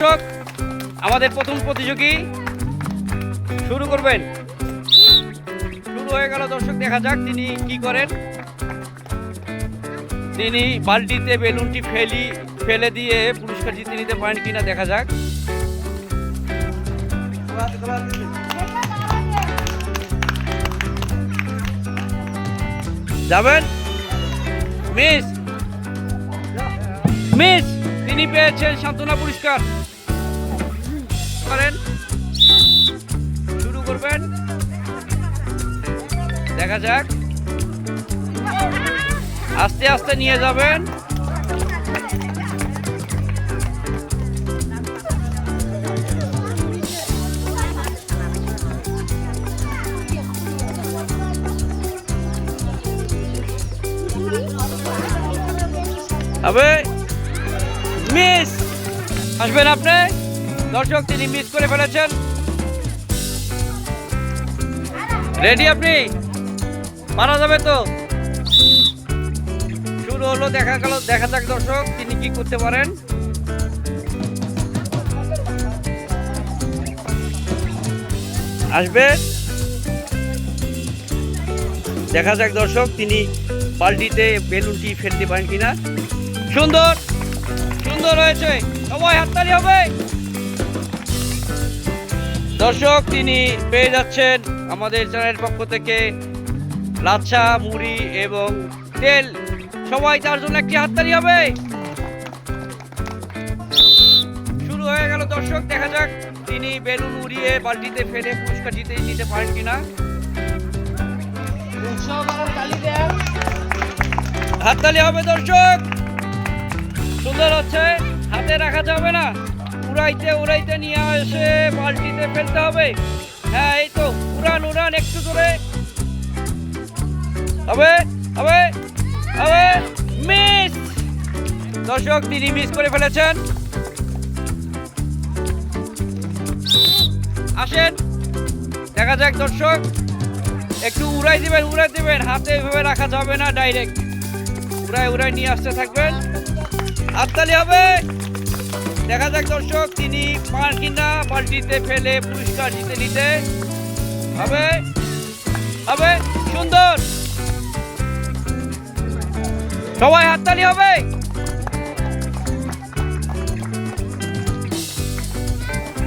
দর্শক, আমাদের প্রথম প্রতিযোগী শুরু করবেন। শুরু হয়ে গেল দর্শক, দেখা যাক তিনি কি করেন। তিনি বালতিতে বেলুনটি ফেলি, ফেলে দিয়ে পুরস্কার জিতে নিতে পারেন কিনা দেখা যাক। যাবেন? মিস মিস, তিনি পেয়েছেন সান্ত্বনা পুরস্কার। করেন। শুরু করবেন। দেখা যাক। আস্তে আস্তে নিয়ে যাবেন। মিস আসবেন আপনি? দর্শক, তিনি মিস করে ফেলেছেন। রেডি আপনি? মারা যাবে তো। শুরু হলো, দেখা গেল, দেখা যাক দর্শক, তিনি কি করতে পারেন। আসবে। দেখা যাক দর্শক, তিনি বালটিতে বেলুনটি ফেলতে পারেন কিনা। সুন্দর সুন্দর হয়েছে। সবাই হাততালি হবে। দর্শক, তিনি পেয়ে যাচ্ছেন আমাদের চ্যানেলের পক্ষ থেকে লাচ্ছা, মুড়ি এবং তেল। সবাই তার জন্য একটি হাততালি হবে। শুরু হয়ে গেল দর্শক, দেখা যাক তিনি বেলুন উড়িয়ে বালতিতে ফেলে পুরস্কার জিতে নিতে পারেন কিনা। হাততালি হবে দর্শক। সুন্দর হচ্ছে, হাতে রাখা যাবে না। উড়াইতে উড়াইতে নিয়ে এসে বালতিতে ফেলতে হবে। হ্যাঁ এই তো, উড়ান উড়ান, একটু জোরে। হবে হবে হবে মিস দর্শক, তিনি মিস করে ফেলেছেন। আসেন, দেখা যাক দর্শক, একটু উড়াই দিবেন উড়াই দিবেন। হাতে এভাবে রাখা যাবে না ডাইরেক্ট উড়াই উড়াই নিয়ে আসতে থাকবেন। হাততালি হবে! দেখা যাক দর্শক, তিনি পান কিনা, বালতিতে ফেলে পুরস্কার জিতে নিতে। হবে? হবে? সুন্দর! সবাই হাততালি হবে?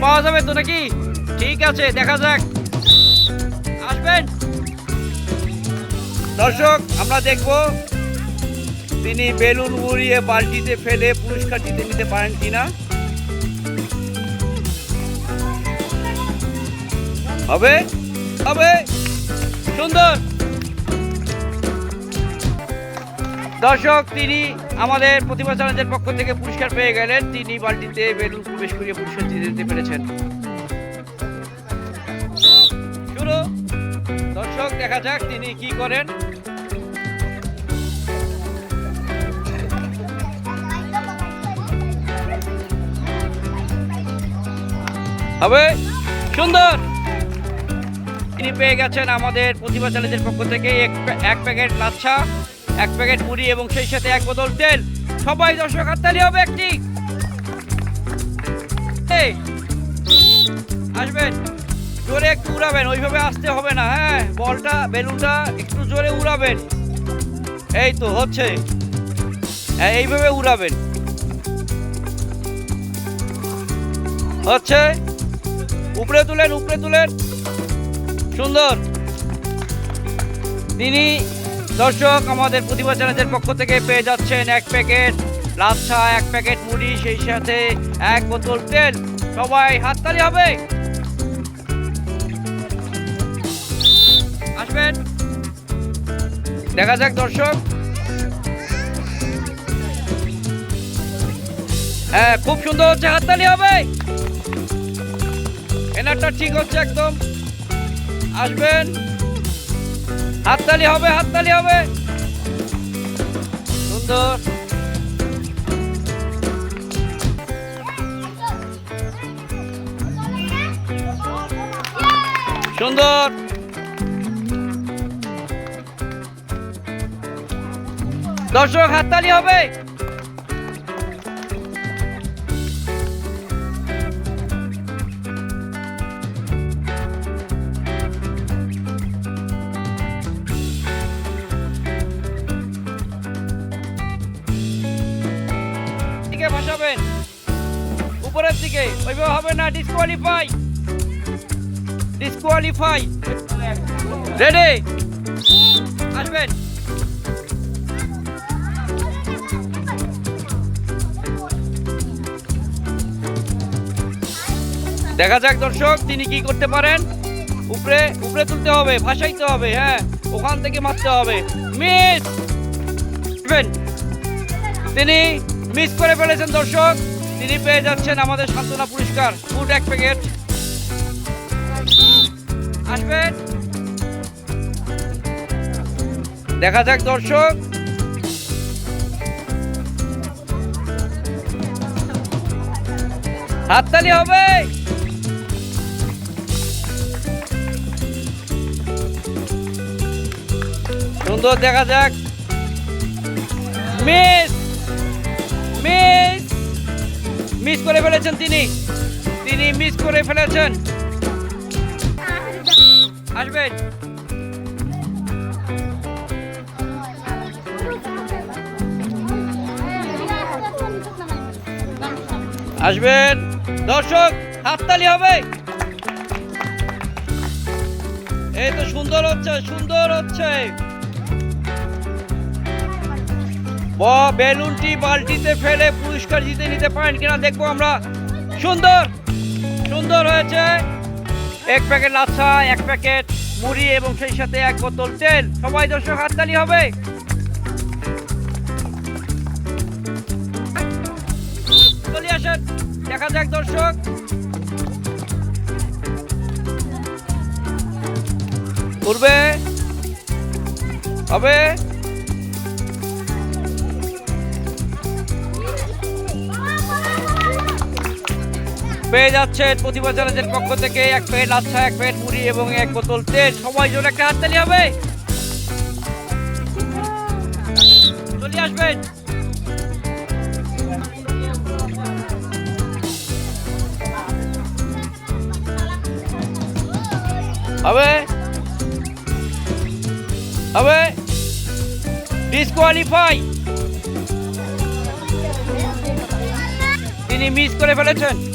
পাওয়া যাবে তো নাকি? ঠিক আছে, দেখা যাক। আসবেন? দর্শক, আমরা দেখব। তিনি বেলুন উড়িয়ে বালতিতে ফেলে পুরস্কার জিতে নিতে পারেন কিনা। হবে হবে। সুন্দর। দর্শক, তিনি আমাদের প্রতিভা চ্যালেঞ্জের পক্ষ থেকে পুরস্কার পেয়ে গেলেন। তিনি বালতিতে বেলুন প্রবেশ করিয়ে পুরস্কার জিতে দিতে পেরেছেন। শুরু দর্শক, দেখা যাক তিনি কি করেন। হবে। সুন্দর। তিনি পেয়ে গেছেন আমাদের প্রতিভা চ্যালেঞ্জের পক্ষ থেকে এক এক প্যাকেট লাচ্ছা, এক প্যাকেট মুড়ি এবং সেই সাথে এক বোতল তেল। সবাই দর্শক, হাততালি হবে একটি। আসবেন। জোরে একটু উড়াবেন, ওইভাবে আসতে হবে না হ্যাঁ? বলটা, বেলুনটা একটু জোরে উড়াবেন। এই তো, হচ্ছে। হ্যাঁ এইভাবে উড়াবেন। হচ্ছে। উপরে তুলেন উপরে তুলেন। সুন্দর। তিনি দর্শক আমাদের প্রতিভা চ্যানেলের পক্ষ থেকে পেয়ে যাচ্ছেন এক প্যাকেট লাচ্ছা, এক প্যাকেট মুড়ি, সেই সাথে এক বোতল তেল। সবাই হাততালি হবে। আসবেন। দেখা যাক দর্শক। হ্যাঁ খুব সুন্দর হচ্ছে, হাততালি হবে। এনারটা ঠিক হচ্ছে একদম। আসবেন। হাততালি হবে হাততালি হবে। সুন্দর। সুন্দর। দর্শক হাততালি হবে। ওইভাবে হবে না ডিসকোয়ালিফাই ডিসকোয়ালিফাই রেডি আসবেন। দেখা যাক দর্শক, তিনি কি করতে পারেন। উপরে উপরে তুলতে হবে, ভাসাইতে হবে হ্যাঁ। ওখান থেকে মারতে হবে। মিস তিনি মিস করে ফেলেছেন দর্শক। তিনি পেয়ে যাচ্ছেন আমাদের সান্ত্বনা পুরস্কার। ফুড এক প্যাকেট। আসবেন দেখা যাক, দর্শক। হাততালি হবে। সুন্দর, দেখা যাক। মিস! মিস! মিস করে ফেলেছেন তিনি। তিনি মিস করে ফেলেছেন। আসবেন। আসবেন। দর্শক, হাততালি হবে। এই তো সুন্দর হচ্ছে সুন্দর হচ্ছে। বেলুনটি বালতিতে ফেলে পুরস্কার জিতে নিতে পারেন কিনা দেখব আমরা। সুন্দর সুন্দর হয়েছে। এক প্যাকেট লাচ্ছা, এক প্যাকেট মুড়ি এবং সেই সাথে এক বোতল তেল। সবাই দর্শক, হাততালি হবে। চলে আসেন, দেখা যাক দর্শক। করবে হবে। পেয়ে যাচ্ছেন প্রতিভা চ্যালেঞ্জের পক্ষ থেকে। এক প্যাকেট লাচ্ছা, এক প্যাকেট মুড়ি এবং এক বোতল তেল। সবাই জন্য একটা হাততালি হবে। চলে আসবেন। হবে। হবে। ডিসকোয়ালিফাই তিনি মিস করে ফেলেছেন।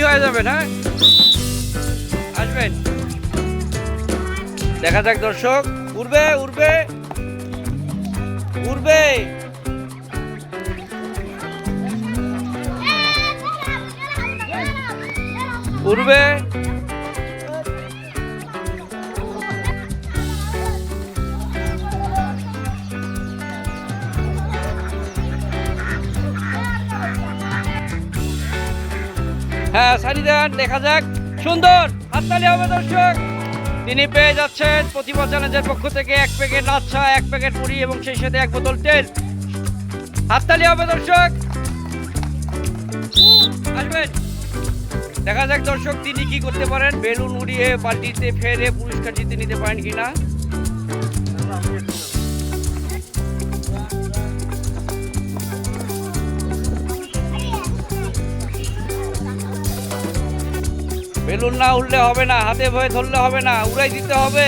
কি হয়ে যাবে না আসবেন। দেখা যাক দর্শক। উড়বে উড়বে। উড়বে। উড়বে। সারি দেন, দেখা যাক। সুন্দর, হাততালি হবে দর্শক। তিনি পেয়ে যাচ্ছেন প্রতিভা চ্যালেঞ্জের পক্ষ থেকে এক প্যাকেট লাচ্ছা, এক প্যাকেট মুড়ি এবং সেই সাথে এক বোতল তেল। হাততালি হবে দর্শক। আসবেন। দেখা যাক দর্শক তিনি কি করতে পারেন। বেলুন উড়িয়ে বালতিতে ফেলে পুরস্কার জিতে নিতে পারেন কিনা। বেলুন না উঠলে হবে না, হাতে ভয়ে ধরলে হবে না, উড়াই দিতে হবে।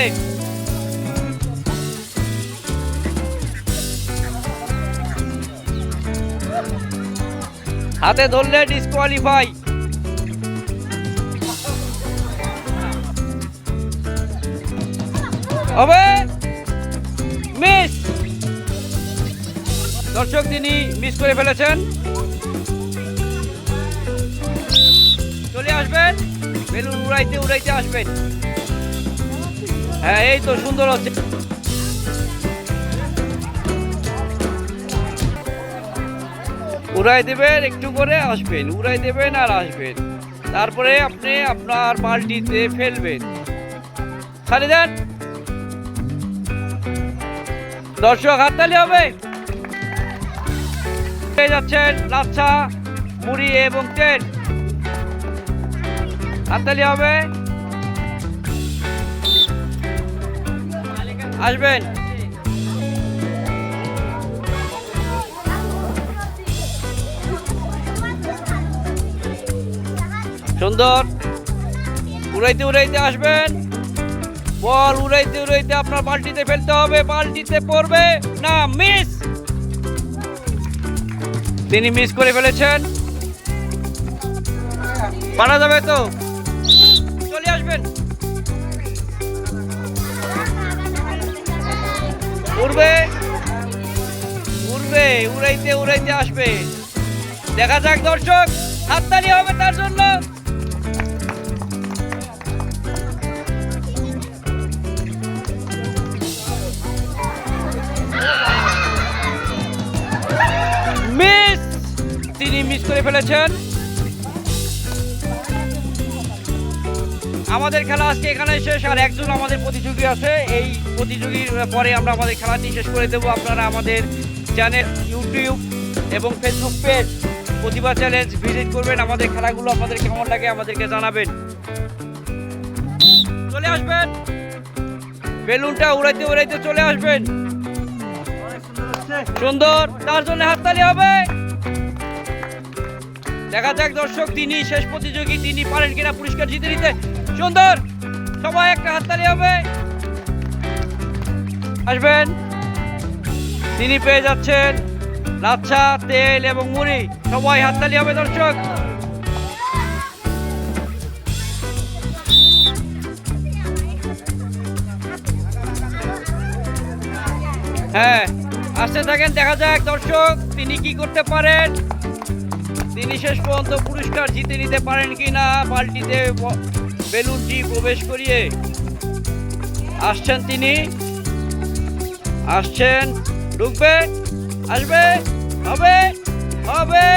হাতে ধরলে ডিসকোয়ালিফাই হবে। মিস দর্শক তিনি মিস করে ফেলেছেন, চলে আসবেন। বেলুন উড়াইতে উড়াইতে আসবেন। হ্যাঁ এই তো সুন্দর হচ্ছে। উড়াই দেবেন, একটু করে আসবেন, উড়াই দেবেন আর আসবেন। তারপরে আপনি আপনার বালতিতে ফেলবেন। ছাড়ে দেন। দর্শক, হাততালি হবে। যাচ্ছেন লাচ্ছা, মুড়ি এবং তেল। হাততালি হবে। আসবেন। সুন্দর। উড়াইতে উড়াইতে আসবেন। বল, উড়াইতে উড়াইতে আপনার বালতিতে ফেলতে হবে, বালতিতে পড়বে। না মিস তিনি মিস করে ফেলেছেন। পারা যাবে তো। উড়বে। উড়বে, উড়াইতে উড়াইতে আসবে। দেখা যাক দর্শক, হাততালি হবে তার জন্য। মিস, তিনি মিস করে ফেলেছেন। আমাদের খেলা আজকে এখানে শেষ, আর একজন আমাদের প্রতিযোগী আছে। এই প্রতিযোগীর পরে আমরা আমাদের খেলাটি শেষ করে দেবো। আপনারা আমাদের চ্যানেল, ইউটিউব এবং Facebook page, Pratibha challenge visit করবেন। আমাদের খেলাগুলো আপনাদের কেমন লাগে আমাদেরকে জানাবেন। চলে আসবেন। বেলুনটা উড়াইতে উড়াইতে চলে আসবেন। সুন্দর, তার জন্য হাততালি হবে। দেখা যাক দর্শক, তিনি শেষ প্রতিযোগী, তিনি পারেন কিনা পুরস্কার জিতে নিতে। সুন্দর, সবাই একটা হাততালি হবে। আসবেন। তিনি পেয়ে যাচ্ছেন লাচ্ছা, তেল এবং মুড়ি। সবাই হাততালি হবে, দর্শক। হ্যাঁ আসতে থাকেন, দেখা যাক, দর্শক, তিনি কি করতে পারেন? তিনি শেষ পর্যন্ত পুরস্কার জিতে নিতে পারেন কি না বালতিতে ব- বেলুনটি প্রবেশ করিয়ে আসছেন তিনি। আসছেন ঢুকবে আসবে হবে হবে।